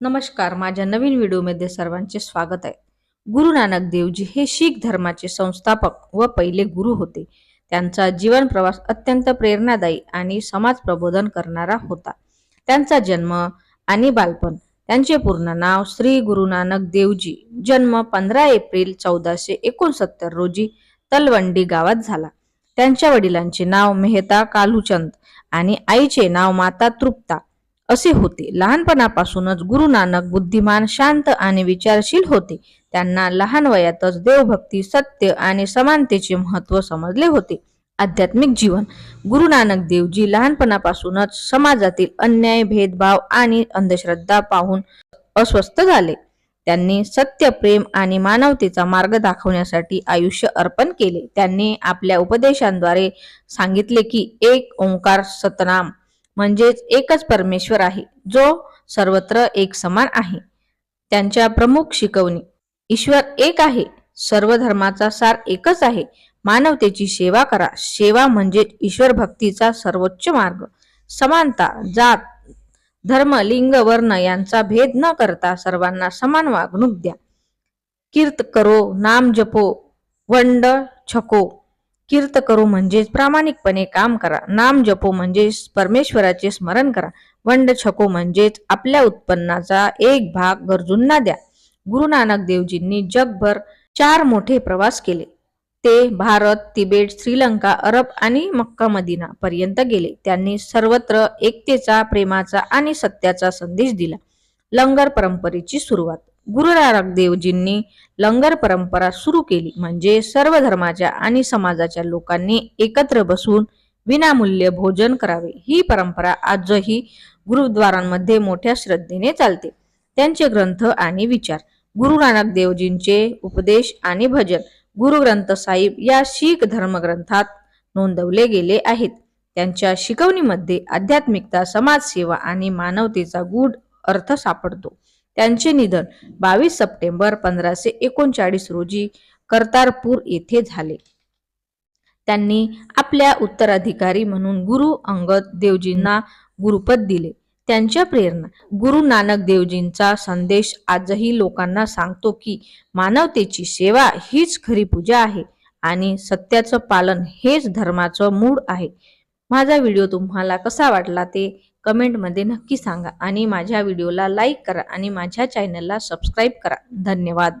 नमस्कार माझ्या नवीन व्हिडिओमध्ये सर्वांचे स्वागत आहे. गुरु नानक देवजी हे शीख धर्माचे संस्थापक व पहिले गुरु होते. त्यांचा जीवन प्रवास अत्यंत प्रेरणादायी आणि समाज प्रबोधन करणारा होता. त्यांचा जन्म आणि बालपण त्यांचे पूर्ण नाव श्री गुरु नानक देवजी. जन्म पंधरा एप्रिल चौदाशे एकोणसत्तर रोजी तलवंडी गावात झाला. त्यांच्या वडिलांचे नाव मेहता कालुचंद आणि आईचे नाव माता तृप्ता. असे होते. लहानपणापासूनच गुरु नानक बुद्धिमान शांत आणि विचारशील होते. त्यांना लहान वयातच देवभक्ती सत्य आणि समानतेचे महत्त्व समजले होते. आध्यात्मिक जीवन. गुरु नानक देवजी लहानपणापासूनच समाजातील अन्याय भेदभाव आणि अंधश्रद्धा पाहून अस्वस्थ झाले. त्यांनी सत्य प्रेम आणि मानवतेचा मार्ग दाखवण्यासाठी आयुष्य अर्पण केले. त्यांनी आपल्या उपदेशांद्वारे सांगितले की एक ओंकार सतनाम. म्हणजेच एकच परमेश्वर आहे जो सर्वत्र एक समान आहे. त्यांच्या प्रमुख शिकवणी ईश्वर एक आहे सर्व धर्माचा सार एकच आहे. मानवतेची सेवा करा सेवा म्हणजे ईश्वर भक्तीचा सर्वोच्च मार्ग. समानता जात धर्म लिंग वर्ण यांचा भेद न करता सर्वांना समान वागणूक द्या. कीर्त करो नाम जपो वंड छको कीर्त करू म्हणजेच प्रामाणिकपणे काम करा. नाम जपो म्हणजे परमेश्वराचे स्मरण करा. वंड छको म्हणजेच आपल्या उत्पन्नाचा एक भाग गरजूंना द्या. गुरु नानक देवजींनी जगभर चार मोठे प्रवास केले. ते भारत तिबेट श्रीलंका अरब आणि मक्का मदिना पर्यंत गेले. त्यांनी सर्वत्र एकतेचा प्रेमाचा आणि सत्याचा संदेश दिला. लंगर परंपरेची सुरुवात. गुरु नानक देवजींनी लंगर परंपरा सुरू केली. म्हणजे सर्व धर्माच्या आणि समाजाच्या लोकांनी एकत्र बसून विनामूल्य भोजन करावे. ही परंपरा आजही गुरुद्वारांमध्ये मोठ्या श्रद्धेने चालते. त्यांचे ग्रंथ आणि विचार गुरु नानक देवजींचे उपदेश आणि भजन गुरु ग्रंथ साहिब या शीख धर्मग्रंथात नोंदवले गेले आहेत. त्यांच्या शिकवणीमध्ये आध्यात्मिकता समाजसेवा आणि मानवतेचा गूढ अर्थ सापडतो. त्यांचे निधन बावीस सप्टेंबर पंधराशे एकोणचाळीस रोजी कर्तारपूर येथे झाले. त्यांनी आपल्या उत्तराधिकारी म्हणून गुरु अंगद देवजींना गुरुपद दिले. त्यांच्या प्रेरणा गुरु नानक देवजींचा संदेश आजही लोकांना सांगतो की मानवतेची सेवा हीच खरी पूजा आहे आणि सत्याचं पालन हेच धर्माचं मूळ आहे. माझा व्हिडिओ तुम्हाला कसा वाटला ते कमेंटमध्ये नक्की सांगा आणि माझ्या व्हिडिओला लाईक करा आणि माझ्या चॅनलला सबस्क्राईब करा. धन्यवाद.